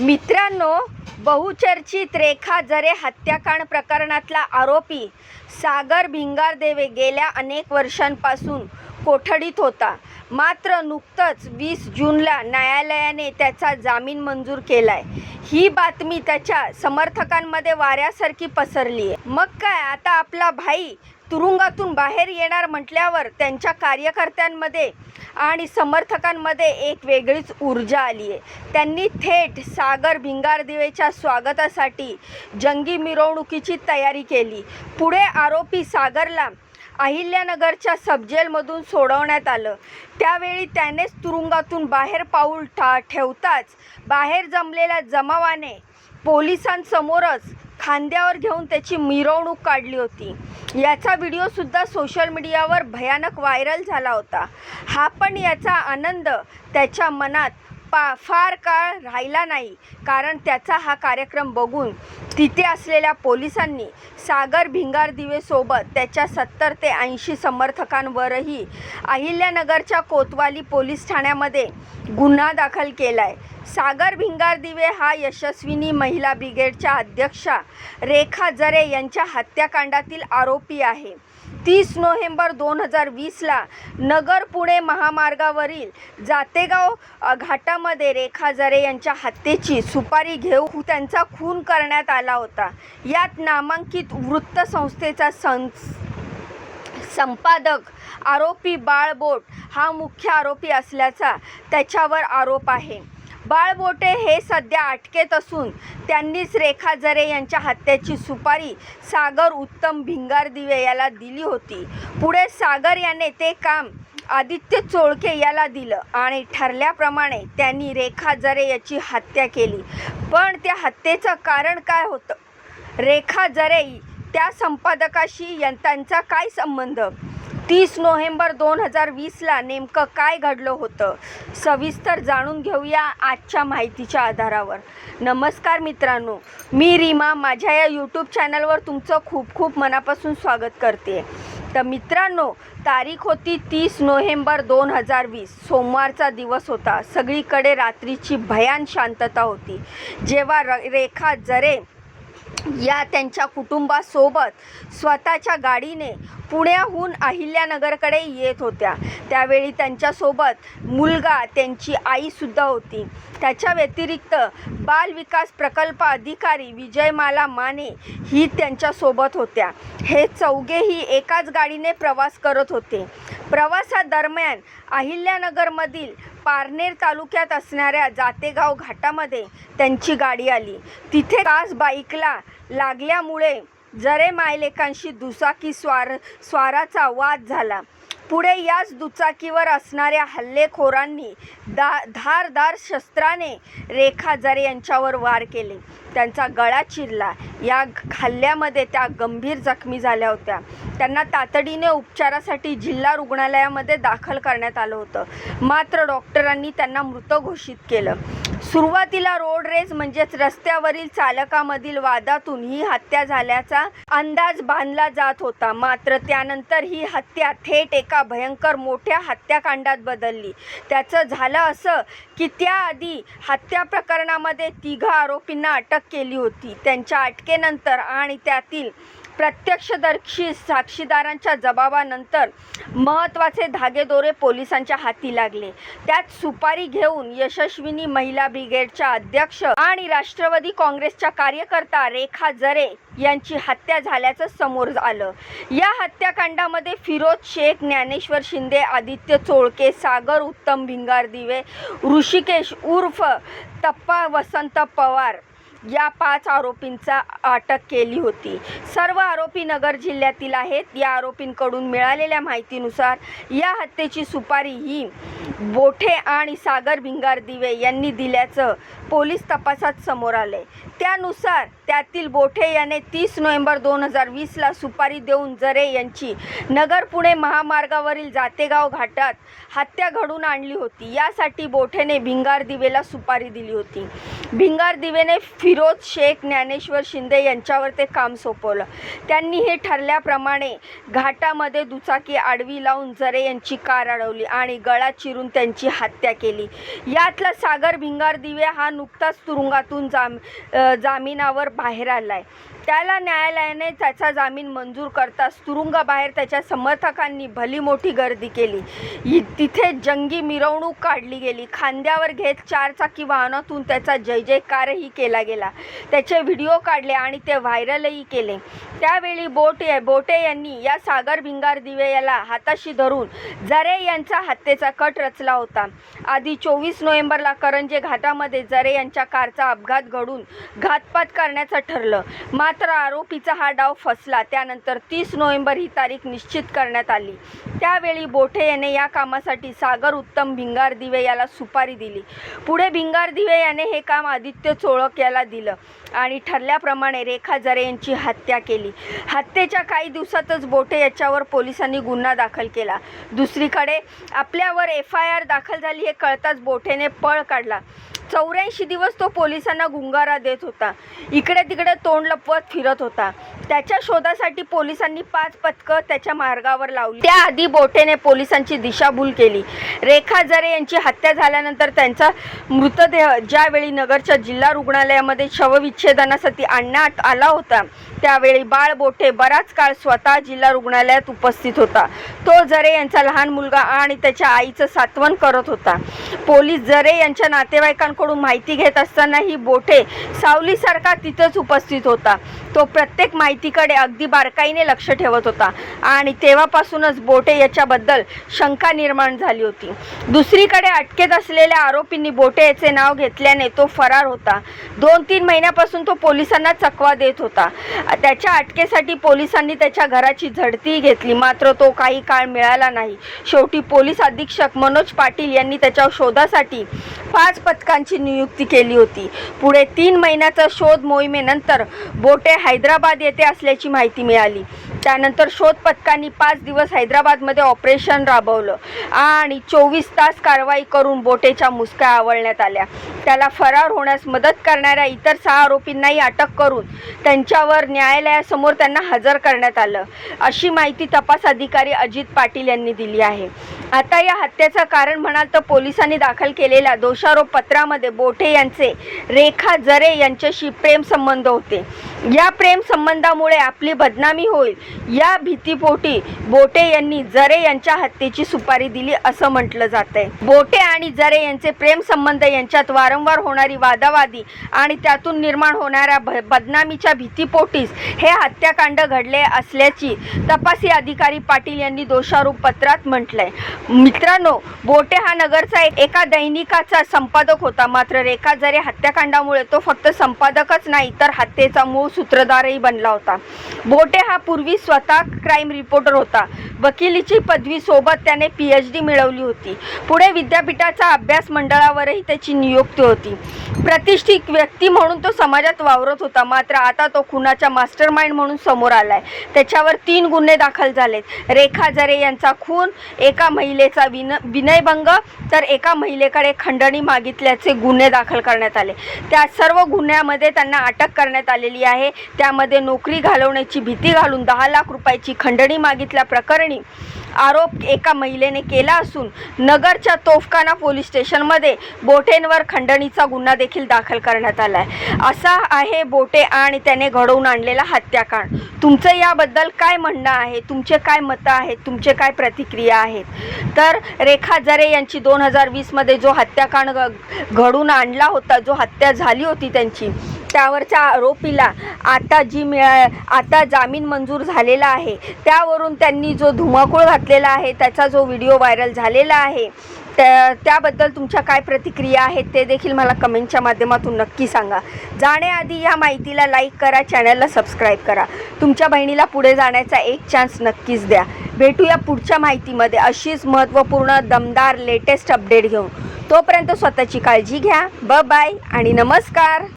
मित्रांनो बहुचर्चित रेखा जरे हत्याकांड प्रकरणातला आरोपी सागर भिंगारदेवे गेल्या अनेक वर्षांपासून कोठडीत होता. मात्र नुकतंच वीस जूनला न्यायालयाने त्याचा जामीन मंजूर केलाय. ही बातमी त्याच्या समर्थकांमध्ये वाऱ्यासारखी पसरली आहे मग काय आता आपला भाई तुरुंगातून बाहेर येणार म्हटल्यावर त्यांच्या कार्यकर्त्यांमध्ये आणि समर्थकांमध्ये एक वेगळीच ऊर्जा आली आहे. त्यांनी थेट सागर भिंगारदिवेच्या स्वागतासाठी जंगी मिरवणुकीची तयारी केली. पुढे आरोपी सागरला अहिल्यानगरच्या सबजेलमधून सोडवण्यात आलं. त्यावेळी त्यानेच तुरुंगातून बाहेर पाऊल ठा ठेवताच बाहेर जमलेल्या जमावाने पोलिसांसमोरच खांद्यावर घेऊन त्याची मिरवणूक काढली होती. याचा व्हिडिओसुद्धा सोशल मीडियावर भयानक व्हायरल झाला होता. हा पण याचा आनंद त्याच्या मनात पा फार काळ राहिला नाही. कारण त्याचा हा कार्यक्रम बघून तिथे असलेल्या पोलिसांनी सागर भिंगार दिवेसोबत त्याच्या सत्तर ते ऐंशी समर्थकांवरही अहिल्यानगरच्या कोतवाली पोलीस ठाण्यामध्ये गुन्हा दाखल केला आहे सागर भिंगार दिवे हा यशस्विनी महिला ब्रिगेडच्या अध्यक्षा रेखा जरे यांच्या हत्याकांडातील आरोपी आहे. तीस नोव्हेंबर दोन हजार वीसला नगर पुणे महामार्गावरील जातेगाव घाटामध्ये रेखा जरे यांच्या हत्येची सुपारी घेऊन त्यांचा खून करण्यात आला होता. यात नामांकित वृत्तसंस्थेचा सं संपादक आरोपी बाळबोट हा मुख्य आरोपी असल्याचा त्याच्यावर आरोप आहे. बाळबोटे हे सध्या अटकेत असून त्यांनीच रेखा जरे यांच्या हत्येची सुपारी सागर उत्तम भिंगार दिवे याला दिली होती. पुढे सागर याने ते काम आदित्य चोळके याला दिलं आणि ठरल्याप्रमाणे त्यांनी रेखा जरे याची हत्या केली. पण त्या हत्येचं कारण काय होतं? रेखा जरे त्या संपादकाशी या- त्यांचा काय संबंध? तीस नोव्हेंबर दोन हजार वीसला नेमकं काय घडलं होतं? सविस्तर जाणून घेऊया आजच्या माहितीच्या आधारावर. नमस्कार मित्रांनो मी रीमा माझ्या या यूट्यूब चॅनलवर तुमचं खूप खूप मनापासून स्वागत करते. तर मित्रांनो तारीख होती तीस नोव्हेंबर दोन हजार वीस. सोमवारचा दिवस होता. सगळीकडे रात्रीची भयान शांतता होती. जेव्हा र रेखा जरे या त्यांच्या कुटुंबासोबत स्वतःच्या गाडीने पुण्याहून अहिल्यानगरकडे येत होत्या. त्यावेळी त्यांच्यासोबत मुलगा त्यांची आईसुद्धा होती. त्याच्या व्यतिरिक्त बाल विकास प्रकल्प अधिकारी विजयमाला माने ही त्यांच्यासोबत होत्या. हे चौघेही एकाच गाडीने प्रवास करत होते. प्रवासादरम्यान अहिल्यानगरमधील पारनेर तालुक्यात असणाऱ्या जातेगाव घाटामध्ये त्यांची गाडी आली. तिथे कास बाईकला लागल्यामुळे जरे मायलेकांशी दुचाकी स्वार स्वाराचा वाद झाला. पुढे याच दुचाकीवर असणाऱ्या हल्लेखोरांनी दा धारदार शस्त्राने रेखा जरे यांच्यावर वार केले. त्यांचा गळा चिरला. या हल्ल्यामध्ये त्या गंभीर जखमी झाल्या होत्या. त्यांना तातडीने उपचारासाठी जिल्हा रुग्णालयामध्ये दाखल करण्यात आलं होतं. मात्र डॉक्टरांनी त्यांना मृत घोषित केलं. सुरुवातीला रोड रेज म्हणजेच रस्त्यावरील चालकामधील वादातून ही हत्या झाल्याचा अंदाज बांधला जात होता. मात्र त्यानंतर ही हत्या थेट एका भयंकर मोठ्या हत्याकांडात बदलली. त्याचं झालं असं की त्याआधी हत्या प्रकरणामध्ये तिघा आरोपींना अटक केली होती. त्यांच्या अटकेनंतर आणि त्यातील प्रत्यक्षदर्शी साक्षीदारांच्या जबाबानंतर महत्त्वाचे धागेदोरे पोलिसांच्या हाती लागले. त्यात सुपारी घेऊन यशस्विनी महिला ब्रिगेडच्या अध्यक्ष आणि राष्ट्रवादी काँग्रेसच्या कार्यकर्ता रेखा जरे यांची हत्या झाल्याचं समोर आलं. या हत्याकांडामध्ये फिरोज शेख ज्ञानेश्वर शिंदे आदित्य चोळके सागर उत्तम भिंगार दिवे ऋषिकेश उर्फ तप्पा वसंत पवार या पाच आरोपींचा अटक केली होती. सर्व आरोपी नगर जिल्ह्यातील आहेत. या आरोपींकडून मिळालेल्या माहितीनुसार या हत्येची सुपारी ही बोठे आणि सागर भिंगार दिवे यांनी दिल्याचं पोलीस तपासात समोर आले त्यानुसार त्यातील बोठे याने तीस नोव्हेंबर दोन हजार वीसला सुपारी देऊन जरे यांची नगर पुणे महामार्गावरील जातेगाव घाटात हत्या घडून आणली होती. यासाठी बोठेने भिंगार दिवेला सुपारी दिली होती. भिंगार दिवेने फि फिरोज शेख ज्ञानेश्वर शिंदे यांच्यावर ते काम सोपवलं. त्यांनी हे ठरल्याप्रमाणे घाटामध्ये दुचाकी आडवी लावून जरे यांची कार अडवली आणि गळा चिरून त्यांची हत्या केली. यातला सागर भिंगार दिवे हा नुकताच तुरुंगातून जाम जामिनावर बाहेर आलाय. त्याला न्यायालयाने त्याचा जामीन मंजूर करताच तुरुंगाबाहेर त्याच्या समर्थकांनी भली मोठी गर्दी केली. तिथे जंगी मिरवणूक काढली गेली. खांद्यावर घेत चारचाकी वाहनातून त्याचा जय जयकारही केला गेला. त्याचे व्हिडिओ काढले आणि ते व्हायरलही केले. त्यावेळी बोटे बोटे यांनी या सागर भिंगार दिवे याला हाताशी धरून जरे यांचा हत्येचा कट रचला होता. आधी चोवीस नोव्हेंबरला करंजे घाटामध्ये जरे यांच्या कारचा अपघात घडून घातपात करण्याचं ठरलं. मात्र आरोपीचा हा डाव फसला. त्यानंतर तीस नोव्हेंबर ही तारीख निश्चित करण्यात आली. त्यावेळी बोठे याने या कामासाठी सागर उत्तम भिंगार दिवे याला सुपारी दिली. पुढे भिंगार दिवे याने हे काम आदित्य चोळक याला दिलं. आणि ठरल्याप्रमाणे रेखा जरे यांची हत्या केली. हत्येच्या काही दिवसातच बोटे याच्यावर पोलिसांनी गुन्हा दाखल केला. दुसरीकडे आपल्यावर एफ आय आर दाखल झाली हे कळताच बोठेने पळ काढला. चौऱ्याऐंशी दिवस तो पोलिसांना गुंगारा देत होता. इकडे तिकडे तोंड लपवत फिरत होता. त्याच्या शोधासाठी पोलिसांनी पाच पथकं त्याच्या मार्गावर लावली. त्याआधी बोटेने पोलिसांची दिशाभूल केली. रेखा जरे यांची हत्या झाल्यानंतर त्यांचा मृतदेह ज्यावेळी नगरच्या जिल्हा रुग्णालयामध्ये शवविच्छेदनासाठी आणण्यात आला होता. त्यावेळी बाळ बोठे बराच काळ स्वतः जिल्हा रुग्णालयात उपस्थित होता. तो जरे यांचा लहान मुलगा आणि त्याच्या आईचं सात्वन करत होता. पोलीस जरे यांच्या नातेवाईकांकडून माहिती घेत असताना ही बोठे सावलीसारखा तिथंच उपस्थित होता. तो प्रत्येक माहितीकडे अगदी बारकाईने लक्ष ठेवत होता आणि तेव्हापासूनच बोटे याच्याबद्दल शंका निर्माण झाली होती. दुसरीकडे अटकेत असलेल्या आरोपींनी बोटे याचे नाव घेतल्याने तो फरार होता. दोन तीन महिन्यापासून तो पोलिसांना चकवा देत होता. त्याच्या अटकेसाठी पोलिसांनी त्याच्या घराची झडती घेतली. मात्र तो काही काळ मिळाला नाही. शेवटी पोलीस अधीक्षक मनोज पाटील यांनी त्याच्या शोधासाठी पाच पथकांची नियुक्ती केली होती. पुढे तीन महिन्याचा शोध मोहिमेनंतर बोटे हैदराबाद येथे असल्याची माहिती मिळाली. त्यानंतर शोध पथकांनी पाच दिवस हैदराबादमध्ये ऑपरेशन राबवलं आणि चोवीस तास कारवाई करून बोटेच्या मुसक्या आवळण्यात आल्या. त्याला फरार होण्यास मदत करणाऱ्या इतर सहा आरोपींनाही अटक करून त्यांच्यावर न्यायालयासमोर त्यांना हजर करण्यात आलं. अशी माहिती तपास अधिकारी अजित पाटील यांनी दिली आहे. आता या हत्येचं कारण म्हणाल तर पोलिसांनी दाखल केलेल्या दोषारोप पत्रामध्ये बोठे यांचे रेखा जरे यांच्याशी प्रेम संबंध होते. या प्रेम संबंधामुळे आपली बदनामी होईल. या भीतीपोटी बोटे यांनी जरे यांच्या हत्येची सुपारी दिली असं म्हटलं जात आहे बोटे आणि जरे यांचे प्रेम संबंध यांच्यात वारंवार होणारी वादावादी आणि त्यातून निर्माण होणाऱ्या भ- बदनामीच्या भीतीपोटीस हे हत्याकांड घडले असल्याची तपासी अधिकारी पाटील यांनी दोषारोप पत्रात म्हटलंय. मित्रांनो बोटे हा नगरचा एक एका दैनिकाचा संपादक होता. मात्र रेखा जरे हत्याकांडामुळे तो फक्त संपादकच नाही तर हत्येचा मूळ सूत्रधारही बनला होता. बोटे हा पूर्वी स्वतः क्राईम रिपोर्टर होता. वकिलीची पदवी सोबत त्याने पी एच डी मिळवली होती. पुढे विद्यापीठाचा अभ्यास मंडळावरही त्याची नियुक्ती होती. प्रतिष्ठित व्यक्ती म्हणून तो समाजात वावरत होता. मात्र आता तो खुनाचा मास्टर माइंड म्हणून समोर आलाय. त्याच्यावर तीन गुन्हे दाखल झालेत. रेखा जरे यांचा खून एका महिलेचा विन विनयभंग तर एका महिलेकडे खंडणी मागितल्याचे गुन्हे दाखल करण्यात आले. त्या सर्व गुन्ह्यामध्ये त्यांना अटक करण्यात आलेली आहे. त्यामध्ये नोकरी घालवण्याची भीती घालून दहा लाख रुपयाची खंडणी मागितल्या प्रकरणी आरोप एका महिलेने केला असून नगरच्या तोफखाना पोलीस स्टेशनमध्ये बोटेंवर खंडणीचा गुन्हा देखील दाखल करण्यात आला आहे असा आहे बोटे आणि त्याने घडवून आणलेला हत्याकांड. तुमचं याबद्दल काय म्हणणं आहे? तुमचे काय मतं आहेत? तुमचे काय प्रतिक्रिया आहेत? तर रेखा जरे यांची दोन हजार वीसमध्ये जो हत्याकांड घडून आणला होता जो हत्या झाली होती त्यांची त्यावरच्या आरोपीला आता जी मिळा आता जामीन मंजूर झालेला आहे त्यावरून त्यांनी जो धुमाकूळ घातलेला आहे त्याचा जो व्हिडिओ व्हायरल झालेला आहे त्या त्याबद्दल तुमच्या काय प्रतिक्रिया आहेत ते देखील मला कमेंटच्या माध्यमातून नक्की सांगा. जाण्याआधी या माहितीला लाईक करा चॅनलला सबस्क्राईब करा. तुमच्या बहिणीला पुढे जाण्याचा एक चान्स नक्कीच द्या. भेटूया पुढच्या माहितीमध्ये अशीच महत्त्वपूर्ण दमदार लेटेस्ट अपडेट घेऊन. तोपर्यंत स्वतःची काळजी घ्या. ब बाय आणि नमस्कार!